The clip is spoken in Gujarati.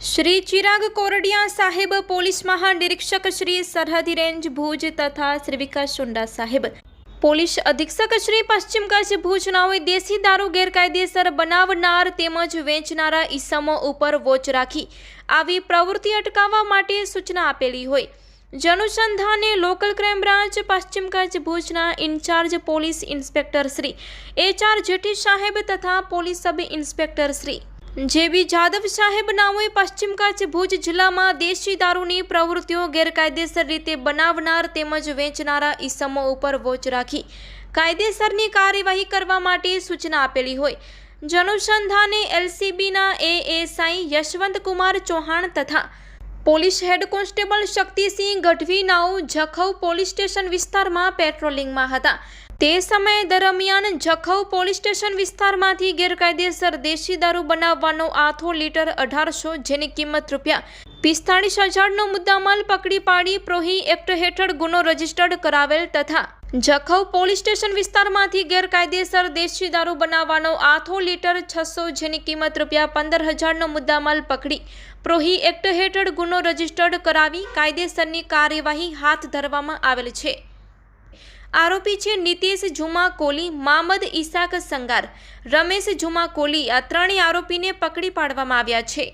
શ્રી ચિરાગ કોરડિયા સાહેબ, પોલીસ મહાનિરીક્ષક શ્રી સરહદી રેન્જ ભુજ તથા શ્રી વિકાસ સુંડા સાહેબ. પોલીસ અધિક્ષક શ્રી પશ્ચિમ કચ્છ ભુજનાઓએ દેશી દારૂ ગેરકાયદેસર બનાવનાર તેમજ વેચનારા ઈસમો ઉપર વોચ રાખી આવી પ્રવૃત્તિ અટકાવવા માટે સૂચના આપેલી હોય. જનુસંધાને લોકલ ક્રાઇમ બ્રાન્ચ પશ્ચિમ કચ્છ ભુજના incharge police inspector Shri H R Jethi સાહેબ તથા police sub inspector Shri JB Jadav સાહેબ નાઓએ પશ્ચિમ કચ્છ ભુજ જિલ્લામાં દેશી દારૂની પ્રવૃત્તિઓ ગેરકાયદેસર રીતે બનાવનાર તેમજ વેચનારા ઈસમો ઉપર વોચ રાખી કાયદેસરની કાર્યવાહી કરવા માટે સૂચના આપેલી હોય. જનુસંધાને એલસીબીના એએસઆઈ યશવંત કુમાર ચૌહાણ તથા police head constable Shaktisinh Gadhvi નાઉ જખૌ પોલીસ સ્ટેશન વિસ્તારમાં પેટ્રોલિંગમાં હતા. તે સમય દરમિયાન જખૌ પોલીસ સ્ટેશન વિસ્તારમાંથી ગેરકાયદેસર દેશી દારૂ બનાવવાનો આથો લીટર અઢારસો જેની કિંમત રૂપિયા પિસ્તાળીસ હજારનો મુદ્દામાલ પકડી પાડી પ્રોહી એક્ટ હેઠળ ગુનો રજીસ્ટર્ડ કરાવેલ તથા જખૌ પોલીસ સ્ટેશન વિસ્તારમાંથી ગેરકાયદેસર દેશી દારૂ બનાવવાનો આથો લીટર છસો જેની કિંમત રૂપિયા પંદર હજારનો મુદ્દામાલ પકડી. પ્રોહી એક્ટ હેઠળ ગુનો રજીસ્ટર્ડ કરાવી કાયદેસરની કાર્યવાહી હાથ ધરવામાં આવેલ છે. આરોપી છે નીતિશ ઝુમા કોલી મામદ ઈસાક સંગાર. રમેશ ઝુમા કોલી આ ત્રણેય આરોપીને પકડી પાડવામાં આવ્યા છે.